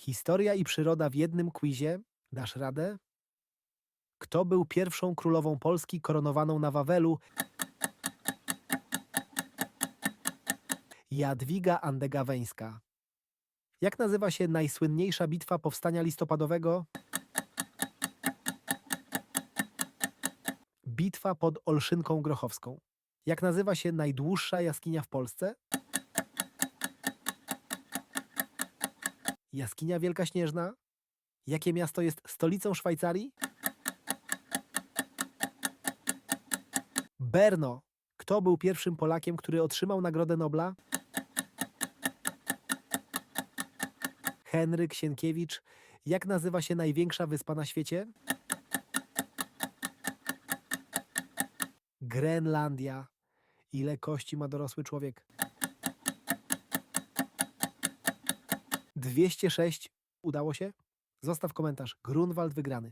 Historia i przyroda w jednym quizie. Dasz radę? Kto był pierwszą królową Polski koronowaną na Wawelu? Jadwiga Andegaweńska. Jak nazywa się najsłynniejsza bitwa powstania listopadowego? Bitwa pod Olszynką Grochowską. Jak nazywa się najdłuższa jaskinia w Polsce? Jaskinia Wielka Śnieżna? Jakie miasto jest stolicą Szwajcarii? Berno. Kto był pierwszym Polakiem, który otrzymał Nagrodę Nobla? Henryk Sienkiewicz. Jak nazywa się największa wyspa na świecie? Grenlandia. Ile kości ma dorosły człowiek? 206. Udało się? Zostaw komentarz. Grunwald wygrany.